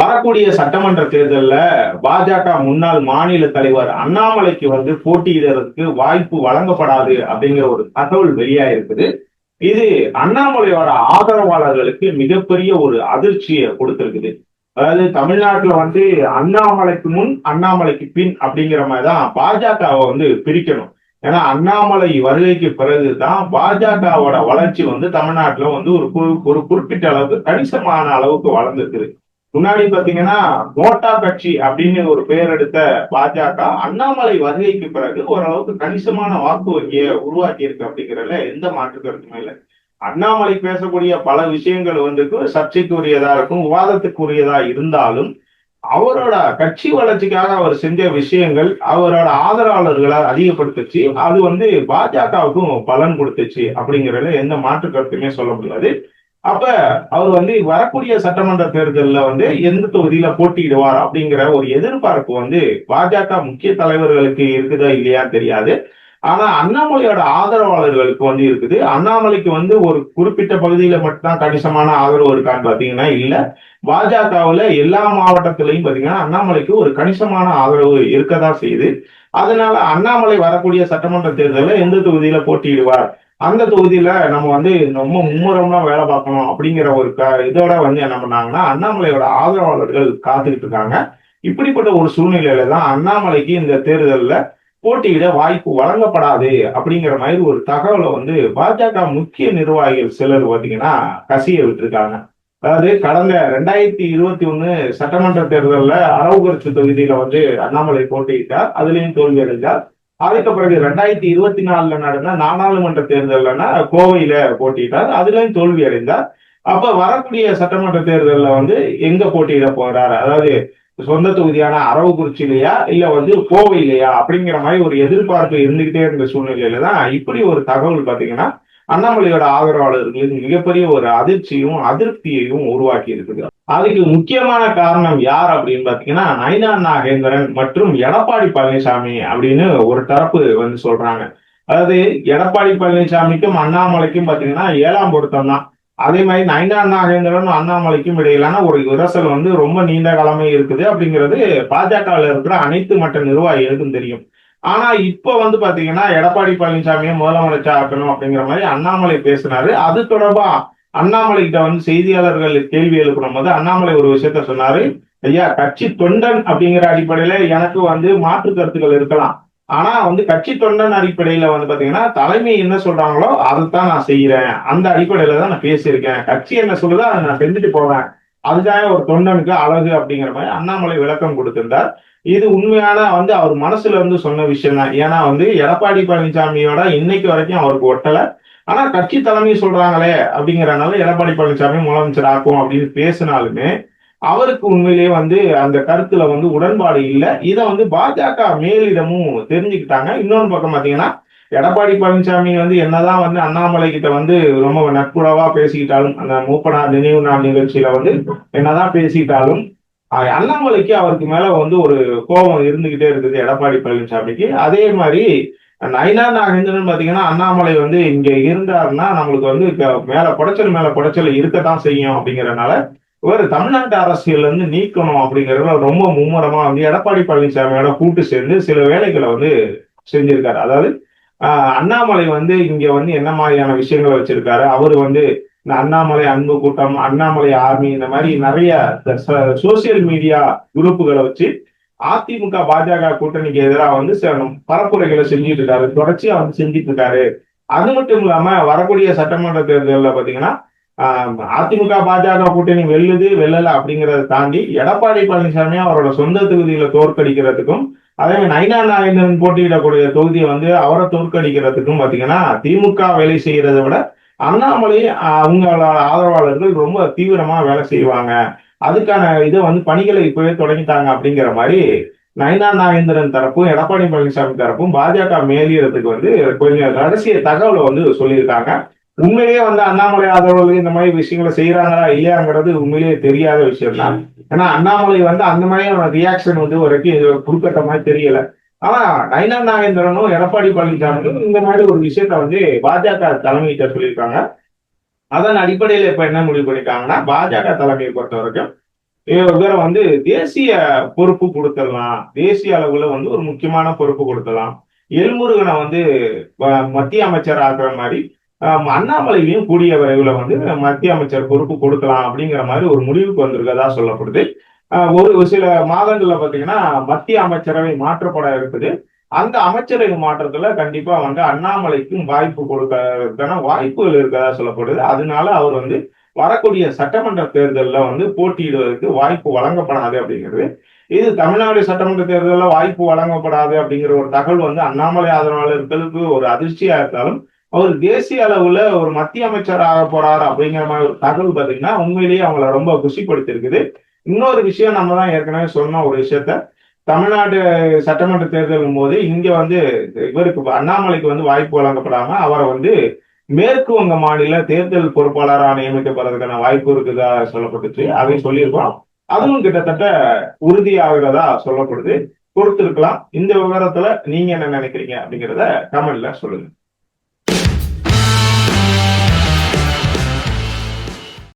வரக்கூடிய சட்டமன்ற தேர்தலில் பாஜக முன்னாள் மாநில தலைவர் அண்ணாமலைக்கு வந்து போட்டியிடுறதுக்கு வாய்ப்பு வழங்கப்படாது அப்படிங்கிற ஒரு தகவல் வெளியாயிருக்குது. இது அண்ணாமலையோட ஆதரவாளர்களுக்கு மிகப்பெரிய ஒரு அதிர்ச்சியை கொடுத்திருக்குது. அதாவது தமிழ்நாட்டுல வந்து அண்ணாமலைக்கு முன் அண்ணாமலைக்கு பின் அப்படிங்கிற மாதிரி தான் பாஜகவை வந்து பிரிக்கணும். ஏன்னா அண்ணாமலை வருகைக்கு பிறகுதான் பாஜகவோட வளர்ச்சி வந்து தமிழ்நாட்டுல வந்து ஒரு ஒரு குறிப்பிட்ட அளவுக்கு கணிசமான அளவுக்கு வளர்ந்துருக்குது. முன்னாடி பாத்தீங்கன்னா மோட்டா கட்சி அப்படின்னு ஒரு பெயர் எடுத்த பாஜக அண்ணாமலை வருகைக்கு பிறகு ஓரளவுக்கு கணிசமான வாக்கு வங்கியை உருவாக்கி இருக்கு அப்படிங்கிறதுல எந்த மாற்று கருத்துமே இல்லை. அண்ணாமலை பேசக்கூடிய பல விஷயங்கள் வந்து சர்ச்சைக்குரியதா இருக்கும் விவாதத்துக்குரியதா இருந்தாலும் அவரோட கட்சி வளர்ச்சிக்காக அவர் செஞ்ச விஷயங்கள் அவரோட ஆதரவாளர்களை அதிகப்படுத்துச்சு. அது வந்து பாஜகவுக்கும் பலன் கொடுத்துச்சு அப்படிங்கறதுல எந்த மாற்று கருத்துமே சொல்ல முடியாது. அப்ப அவர் வந்து வரக்கூடிய சட்டமன்ற தேர்தலில் வந்து எந்த தொகுதியில போட்டியிடுவார் அப்படிங்கிற ஒரு எதிர்பார்ப்பு வந்து பாஜக முக்கிய தலைவர்களுக்கு இருக்குதா இல்லையா தெரியாது. ஆனா அண்ணாமலையோட ஆதரவாளர்களுக்கு வந்து இருக்குது. அண்ணாமலைக்கு வந்து ஒரு குறிப்பிட்ட பகுதியில மட்டும்தான் கணிசமான ஆதரவு இருக்கான்னு பாத்தீங்கன்னா இல்ல. பாஜகவுல எல்லா மாவட்டத்திலையும் பாத்தீங்கன்னா அண்ணாமலைக்கு ஒரு கணிசமான ஆதரவு இருக்கதான் செய்யுது. அதனால அண்ணாமலை வரக்கூடிய சட்டமன்ற தேர்தலில் எந்த தொகுதியில போட்டியிடுவார்? அந்த தொகுதியில நம்ம வந்து ரொம்ப மும்முரமா வேலை பார்க்கணும் அப்படிங்கிற ஒரு இதோட வந்து என்ன பண்ணாங்கன்னா அண்ணாமலையோட ஆதரவாளர்கள் காத்துக்கிட்டு இருக்காங்க. இப்படிப்பட்ட ஒரு சூழ்நிலையில தான் அண்ணாமலைக்கு இந்த தேர்தலில் போட்டியிட வாய்ப்பு வழங்கப்படாது அப்படிங்கிற மாதிரி ஒரு தகவலை வந்து பாஜக முக்கிய நிர்வாகிகள் சிலர் பார்த்தீங்கன்னா கசிய விட்டுருக்காங்க. அதாவது கடந்த ரெண்டாயிரத்தி இருபத்தி ஒண்ணு சட்டமன்ற தேர்தலில் அரவக்குறிச்சி தொகுதியில வந்து அண்ணாமலை போட்டியிட்டார். அதுலேயும் தோல்வி அடைந்தார் அதுக்கு பிறகு ரெண்டாயிரத்தி இருபத்தி நாலுல நடந்த நாடாளுமன்ற தேர்தல்னா கோவையில போட்டியிட்டார். அதுலயும் தோல்வி அடைந்தார். அப்ப வரக்கூடிய சட்டமன்ற தேர்தல்ல வந்து எங்க போட்டியிட போறாரு? அதாவது சொந்த தொகுதியான அரவக்குறிச்சியிலையா இல்ல வந்து கோவையிலையா அப்படிங்கிற மாதிரி ஒரு எதிர்பார்ப்பு இருந்துகிட்டே இருந்த சூழ்நிலையில தான் இப்படி ஒரு தகவல் பாத்தீங்கன்னா அண்ணாமலையோட ஆதரவாளர்களுக்கு மிகப்பெரிய ஒரு அதிர்ச்சியும் அதிருப்தியையும் உருவாக்கி இருக்குது. அதுக்கு முக்கியமான காரணம் யார் அப்படின்னு பாத்தீங்கன்னா நைனா நாகேந்திரன் மற்றும் எடப்பாடி பழனிசாமி அப்படின்னு ஒரு தரப்பு வந்து சொல்றாங்க. அதாவது எடப்பாடி பழனிசாமிக்கும் அண்ணாமலைக்கும் பாத்தீங்கன்னா ஏழாம் பொருத்தம் தான். அதே மாதிரி நைனா நாகேந்திரன் அண்ணாமலைக்கும் இடையிலான ஒரு விரசல் வந்து ரொம்ப நீண்ட காலமே இருக்குது. அப்படிங்கிறது பாஜகவில் இருக்கிற அனைத்து மற்ற நிர்வாகிகளுக்கும் தெரியும். ஆனா இப்ப வந்து பாத்தீங்கன்னா எடப்பாடி பழனிசாமியை முதலமைச்சர் ஆக்கணும் அப்படிங்கிற மாதிரி அண்ணாமலை பேசினாரு. அது தொடர்பா அண்ணாமலை கிட்ட வந்து செய்தியாளர்கள் கேள்வி எழுப்பணும் போது அண்ணாமலை ஒரு விஷயத்த சொன்னாரு. ஐயா கட்சி தொண்டன் அப்படிங்கிற அடிப்படையில எனக்கு வந்து மாற்று கருத்துக்கள் இருக்கலாம். ஆனா வந்து கட்சி தொண்டன் அடிப்படையில வந்து பாத்தீங்கன்னா தலைமை என்ன சொல்றாங்களோ அதைத்தான் நான் செய்யறேன். அந்த அடிப்படையில தான் நான் பேசியிருக்கேன். கட்சி என்ன சொல்லுதோ அதை நான் செஞ்சுட்டு போவேன். அதுதான் ஒரு தொண்டனுக்கு அழகு அப்படிங்கிற மாதிரி அண்ணாமலை விளக்கம் கொடுத்திருந்தார். இது உண்மையான வந்து அவர் மனசுல இருந்து சொன்ன விஷயம் தான். ஏன்னா வந்து எடப்பாடி பழனிசாமியோட இன்னைக்கு வரைக்கும் அவருக்கு ஒட்டலை. ஆனா கட்சி தலைமை சொல்றாங்களே அப்படிங்கறனால எடப்பாடி பழனிசாமி முதலமைச்சர் ஆக்கும் அப்படின்னு பேசினாலுமே அவருக்கு உண்மையிலேயே வந்து அந்த கருத்துல வந்து உடன்பாடு இல்லை. இதை வந்து பாஜக மேலிடமும் தெரிஞ்சுக்கிட்டாங்க. இன்னொன்று பக்கம் பாத்தீங்கன்னா எடப்பாடி பழனிசாமி வந்து என்னதான் வந்து அண்ணாமலை கிட்ட வந்து ரொம்ப நட்புறவா பேசிக்கிட்டாலும் அந்த மூப்பனார் நினைவு நாள் நிகழ்ச்சியில வந்து என்னதான் பேசிக்கிட்டாலும் அண்ணாமலைக்கு அவருக்கு மேல வந்து ஒரு கோபம் இருந்துகிட்டே இருக்குது எடப்பாடி பழனிசாமிக்கு. அதே மாதிரி நைனா நாகேந்திரன் பாத்தீங்கன்னா அண்ணாமலை வந்து இங்க இருந்தாருன்னா நம்மளுக்கு வந்து மேல புடைச்சல் மேல புடைச்சல் இருக்கத்தான் செய்யும் அப்படிங்கறதுனால இவர் தமிழ்நாட்டு அரசியல் இருந்து நீக்கணும் அப்படிங்கறதுல ரொம்ப மும்முரமா வந்து எடப்பாடி பழனிசாமியோட கூட்டு சேர்ந்து சில வேலைகளை வந்து செஞ்சிருக்காரு. அதாவது அண்ணாமலை வந்து இங்க வந்து என்ன மாதிரியான விஷயங்களை வச்சிருக்காரு? அவர் வந்து இந்த அண்ணாமலை அன்பு கூட்டம் அண்ணாமலை ஆர்மி இந்த மாதிரி நிறைய சோசியல் மீடியா குரூப்புகளை வச்சு அதிமுக பாஜக கூட்டணிக்கு எதிராக வந்து சில பரப்புரைகளை செஞ்சுட்டு இருக்காரு. தொடர்ச்சியா வந்து செஞ்சுட்டு இருக்காரு. அது மட்டும் இல்லாம வரக்கூடிய சட்டமன்ற தேர்தலில் பாத்தீங்கன்னா ஆஹ் அதிமுக பாஜக கூட்டணி வெல்லுது வெல்லல அப்படிங்கறத தாண்டி எடப்பாடி பழனிசாமி அவரோட சொந்த தொகுதியில தோற்கடிக்கிறதுக்கும் அதே மாதிரி நைனா நாகேந்திரன் போட்டியிடக்கூடிய தொகுதியை வந்து அவரை தோற்கடிக்கிறதுக்கும் பாத்தீங்கன்னா திமுக வேலை செய்யறதை விட அண்ணாமலை அவங்களோட ஆதரவாளர்கள் ரொம்ப தீவிரமா வேலை செய்வாங்க. அதுக்கான இதை வந்து பணிகளை இப்பவே தொடங்கிட்டாங்க அப்படிங்கிற மாதிரி நயனா நாகேந்திரன் தரப்பும் எடப்பாடி பழனிசாமி தரப்பும் பாஜக மேலியறதுக்கு வந்து கொஞ்சம் ரகசிய தகவலை வந்து சொல்லியிருக்காங்க. உண்மையிலேயே வந்து அண்ணாமலை ஆதரவாளர்கள் இந்த மாதிரி விஷயங்களை செய்யறாங்களா இல்லையாங்கிறது உண்மையிலேயே தெரியாத விஷயம் தான் ஏன்னா அண்ணாமலை வந்து அந்த மாதிரியான ரியாக்ஷன் வந்து வரைக்கும் இது குறுக்கட்ட மாதிரி தெரியல. ஆனா நயனா நாகேந்திரனும் எடப்பாடி பழனிசாமியும் இந்த மாதிரி ஒரு விஷயத்த வந்து பாஜக தலைமையிட்ட சொல்லியிருக்காங்க. அதன் அடிப்படையில் இப்ப என்ன முடிவு பண்ணிட்டாங்கன்னா பாஜக தலைமையை பொறுத்த வரைக்கும் இவரை வந்து தேசிய பொறுப்பு கொடுத்துடலாம். தேசிய அளவுல வந்து ஒரு முக்கியமான பொறுப்பு கொடுத்தலாம் எல்முருகனை வந்து மத்திய அமைச்சர் ஆக்குற மாதிரி அண்ணாமலையும் கூடிய விரைவில் வந்து மத்திய அமைச்சர் பொறுப்பு கொடுக்கலாம் அப்படிங்கிற மாதிரி ஒரு முடிவுக்கு வந்திருக்கதா சொல்லப்படுது. ஒரு சில மாதங்கள்ல பாத்தீங்கன்னா மத்திய அமைச்சரவை மாற்றப்பட இருக்குது. அந்த அமைச்சரவை மாற்றத்துல கண்டிப்பா வந்து அண்ணாமலைக்கும் வாய்ப்பு கொடுக்கறதுக்கான வாய்ப்புகள் இருக்கதா சொல்லப்படுது. அதனால அவர் வந்து வரக்கூடிய சட்டமன்ற தேர்தலில் வந்து போட்டியிடுவதற்கு வாய்ப்பு வழங்கப்படாது அப்படிங்கிறது. இது தமிழ்நாடு சட்டமன்ற தேர்தலில் வாய்ப்பு வழங்கப்படாது அப்படிங்கிற ஒரு தகவல் வந்து அண்ணாமலை ஆதரவாளர்களுக்கு ஒரு அதிர்ச்சியா இருந்தாலும் அவர் தேசிய அளவுல ஒரு மத்திய அமைச்சர் ஆக போறாரு அப்படிங்கிற மாதிரி ஒரு தகவல் பாத்தீங்கன்னா உண்மையிலேயே அவங்கள ரொம்ப குஷிப்படுத்திருக்குது இன்னொரு விஷயம் நம்ம தான் ஏற்கனவே சொன்ன ஒரு விஷயத்த தமிழ்நாடு சட்டமன்ற தேர்தலும் போது இங்க வந்து இவருக்கு அண்ணாமலைக்கு வந்து வாய்ப்பு வழங்கப்படாம அவரை வந்து மேற்கு வங்க மாநில தேர்தல் பொறுப்பாளராக நியமிக்கப்படுறதுக்கான வாய்ப்பு இருக்குதா சொல்லப்பட்டுச்சு. அதை சொல்லியிருக்கோம். அதுவும் கிட்டத்தட்ட உறுதியாகிறதா சொல்லப்படுது. கொடுத்திருக்கலாம் இந்த விவரத்துல நீங்க என்ன நினைக்கிறீங்க அப்படிங்கிறத கமெண்ட்ல சொல்லுங்க.